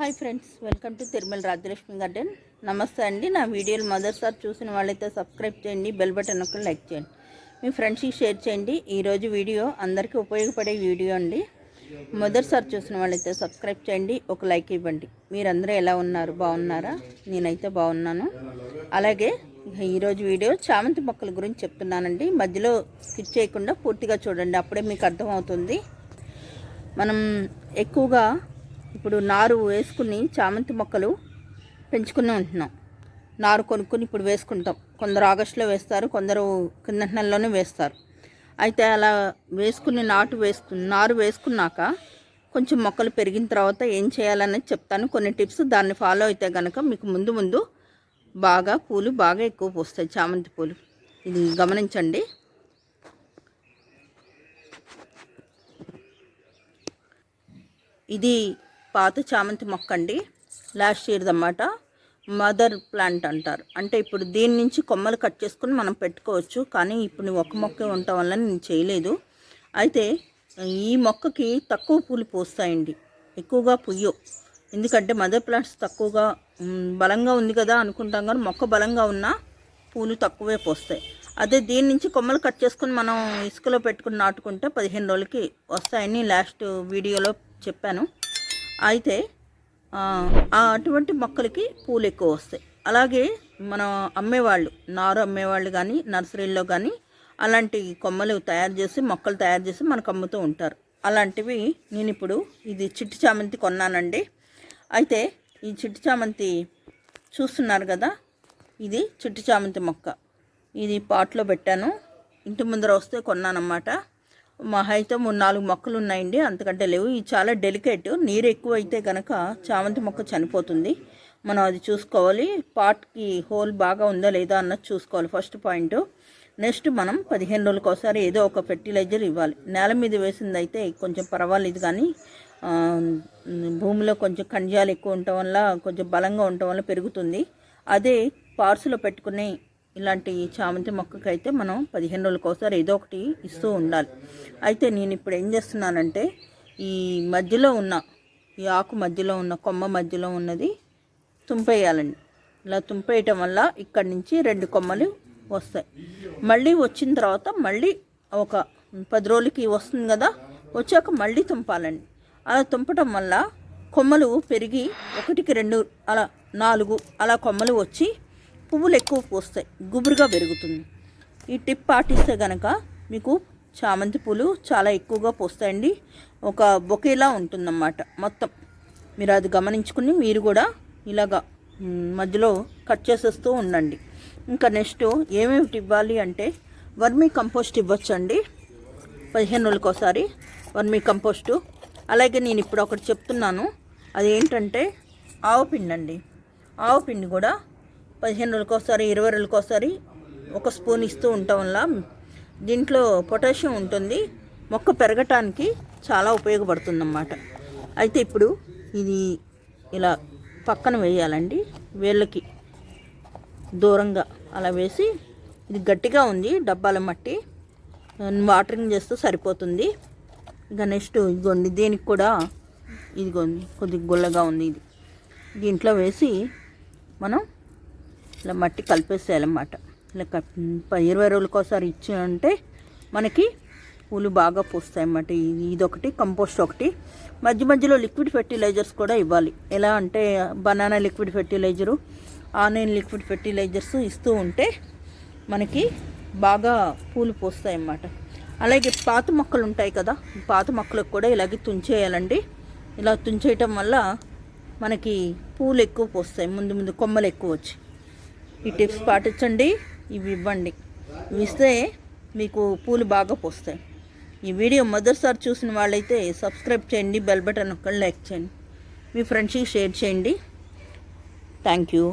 Hi friends welcome to Tirumala Rajalakshmi garden. నమస్తే అండి నా వీడియోలు మొదటిసారి చూసిన వాళ్ళైతే సబ్స్క్రైబ్ చేయండి బెల్ బటన్ ఒక లైక్ చేయండి. మీ ఫ్రెండ్స్కి షేర్ చేయండి ఈరోజు వీడియో అందరికీ ఉపయోగపడే వీడియో అండి. మొదటిసారి చూసిన వాళ్ళైతే సబ్స్క్రైబ్ చేయండి ఒక లైక్ ఇవ్వండి. మీరందరూ ఎలా ఉన్నారు బాగున్నారా? నేనైతే బాగున్నాను. అలాగే ఈరోజు వీడియో చామంతి మొక్కల గురించి చెప్తున్నానండి. మధ్యలో స్కిప్ చేయకుండా పూర్తిగా చూడండి అప్పుడే మీకు అర్థమవుతుంది. మనం ఎక్కువగా ఇప్పుడు నారు వేసుకుని చామంతి మొక్కలు పెంచుకుని ఉంటున్నాం. నారు కొనుక్కొని ఇప్పుడు వేసుకుంటాం. కొందరు ఆగస్టులో వేస్తారు కొందరు కింద నెలలోనే వేస్తారు. అయితే అలా వేసుకుని నాటు వేసుకు నారు వేసుకున్నాక కొంచెం మొక్కలు పెరిగిన తర్వాత ఏం చేయాలనేది చెప్తాను. కొన్ని టిప్స్ దాన్ని ఫాలో అయితే కనుక మీకు ముందు ముందు బాగా పూలు బాగా ఎక్కువ పూస్తాయి చామంతి పూలు. ఇది గమనించండి. ఇది పాత చామంతి మొక్క అండి లాస్ట్ ఇయర్దన్నమాట మదర్ ప్లాంట్ అంటారు. అంటే ఇప్పుడు దీని నుంచి కొమ్మలు కట్ చేసుకుని మనం పెట్టుకోవచ్చు. కానీ ఇప్పుడు ఒక మొక్క ఉండటం వల్ల నేను చేయలేదు. అయితే ఈ మొక్కకి తక్కువ పూలు పూస్తాయండి. ఎక్కువగా పుయ్యో ఎందుకంటే మదర్ ప్లాంట్స్ తక్కువగా బలంగా ఉంది కదా అనుకుంటాం కానీ మొక్క బలంగా ఉన్నా పూలు తక్కువే పోస్తాయి. అదే దీని నుంచి కొమ్మలు కట్ చేసుకుని మనం ఇసుకలో పెట్టుకుని నాటుకుంటే పదిహేను రోజులకి వస్తాయని లాస్ట్ వీడియోలో చెప్పాను. అయితే అటువంటి మొక్కలకి పూలు ఎక్కువ వస్తాయి. అలాగే మనం అమ్మేవాళ్ళు నారు అమ్మేవాళ్ళు కానీ నర్సరీల్లో కానీ అలాంటి కొమ్మలు తయారు చేసి మొక్కలు తయారు చేసి మనకు అమ్ముతూ ఉంటారు. అలాంటివి నేను ఇప్పుడు ఇది చిట్టి చామంతి కొన్నానండి. అయితే ఈ చిట్టి చామంతి చూస్తున్నారు కదా ఇది చిట్టి చామంతి మొక్క. ఇది పాట్లో పెట్టాను. ఇంటి ముందర వస్తే కొన్నానమాట మహా అయితే మూడు నాలుగు మొక్కలు ఉన్నాయండి అంతకంటే లేవు. ఇది చాలా డెలికేట్. నీరు ఎక్కువ అయితే కనుక చామంతి మొక్క చనిపోతుంది. మనం అది చూసుకోవాలి. పాట్కి హోల్ బాగా ఉందా లేదా అన్నది చూసుకోవాలి ఫస్ట్ పాయింట్. నెక్స్ట్ మనం పదిహేను రోజులకు ఒకసారి ఏదో ఒక ఫెర్టిలైజర్ ఇవ్వాలి. నేల మీద వేసింది అయితే కొంచెం పర్వాలేదు కానీ భూమిలో కొంచెం ఖనిజాలు ఎక్కువ ఉండటం వల్ల కొంచెం బలంగా ఉండటం వల్ల పెరుగుతుంది. అదే పార్సులో పెట్టుకునే ఇలాంటి చామంతి మొక్కకైతే మనం పదిహేను రోజులకోసారి ఒకసారి ఏదో ఒకటి ఇస్తూ ఉండాలి. అయితే నేను ఇప్పుడు ఏం చేస్తున్నానంటే ఈ మధ్యలో ఉన్న ఈ ఆకు మధ్యలో ఉన్న కొమ్మ మధ్యలో ఉన్నది తుంపేయాలండి. ఇలా తుంపేయటం వల్ల ఇక్కడి నుంచి రెండు కొమ్మలు వస్తాయి. మళ్ళీ వచ్చిన తర్వాత మళ్ళీ ఒక పది రోజులకి వస్తుంది కదా వచ్చాక మళ్ళీ తుంపాలండి. అలా తుంపటం వల్ల కొమ్మలు పెరిగి ఒకటికి రెండు అలా నాలుగు అలా కొమ్మలు వచ్చి పువ్వులు ఎక్కువ పూస్తాయి గుబురుగా పెరుగుతుంది. ఈ టిప్ పాటిస్తే కనుక మీకు చామంతి పూలు చాలా ఎక్కువగా పూస్తాయండి. ఒక బొకేలా ఉంటుందన్నమాట మొత్తం. మీరు అది గమనించుకుని మీరు కూడా ఇలాగా మధ్యలో కట్ చేసేస్తూ ఉండండి. ఇంకా నెక్స్ట్ ఏమేమిటి ఇవ్వాలి అంటే వర్మీ కంపోస్ట్ ఇవ్వచ్చండి. పదిహేను రోజులకోసారి వర్మీ కంపోస్టు. అలాగే నేను ఇప్పుడు ఒకటి చెప్తున్నాను. అది ఏంటంటే ఆవు పిండి అండి ఆవు పిండి కూడా పదిహేను రోజులకు ఒకసారి ఇరవై రోజులకు ఒకసారి ఒక స్పూన్ ఇస్తూ ఉండటం వల్ల దీంట్లో పొటాషియం ఉంటుంది. మొక్క పెరగటానికి చాలా ఉపయోగపడుతుందన్నమాట. అయితే ఇప్పుడు ఇది ఇలా పక్కన వేయాలండి. వేళ్ళకి దూరంగా అలా వేసి ఇది గట్టిగా ఉంది డబ్బాల మట్టి. వాటరింగ్ చేస్తే సరిపోతుంది. ఇక నెక్స్ట్ ఇదిగోండి దీనికి కూడా ఇదిగోండి కొద్దిగా గుల్లగా ఉంది ఇది. దీంట్లో వేసి మనం ఇలా మట్టి కలిపేసేయాలన్నమాట. ఇలా ప- ఇరవై రోజులకు ఒకసారి ఇచ్చి అంటే మనకి పూలు బాగా పూస్తాయి అన్నమాట ఇదొకటి కంపోస్ట్ ఒకటి. మధ్య మధ్యలో లిక్విడ్ ఫెర్టిలైజర్స్ కూడా ఇవ్వాలి. ఎలా అంటే banana liquid fertiliser onion liquid fertilisers ఇస్తూ ఉంటే మనకి బాగా పూలు పూస్తాయి అన్నమాట అలాగే పాత మొక్కలు ఉంటాయి కదా పాత మొక్కలకు కూడా ఇలాగే తుంచేయాలండి. ఇలా తుంచేయటం వల్ల మనకి పూలు ఎక్కువ పూస్తాయి ముందు ముందు కొమ్మలు ఎక్కువ వచ్చి. ఈ టిప్స్ పాటించండి ఇవి ఇవ్వండి. ఇవి ఇస్తే మీకు పూలు బాగా పూస్తాయి. ఈ వీడియో మొదటిసారి చూసిన వాళ్ళైతే సబ్స్క్రైబ్ చేయండి బెల్ బటన్ ఒక్కళ్ళు లైక్ చేయండి. మీ ఫ్రెండ్స్కి షేర్ చేయండి. Thank you.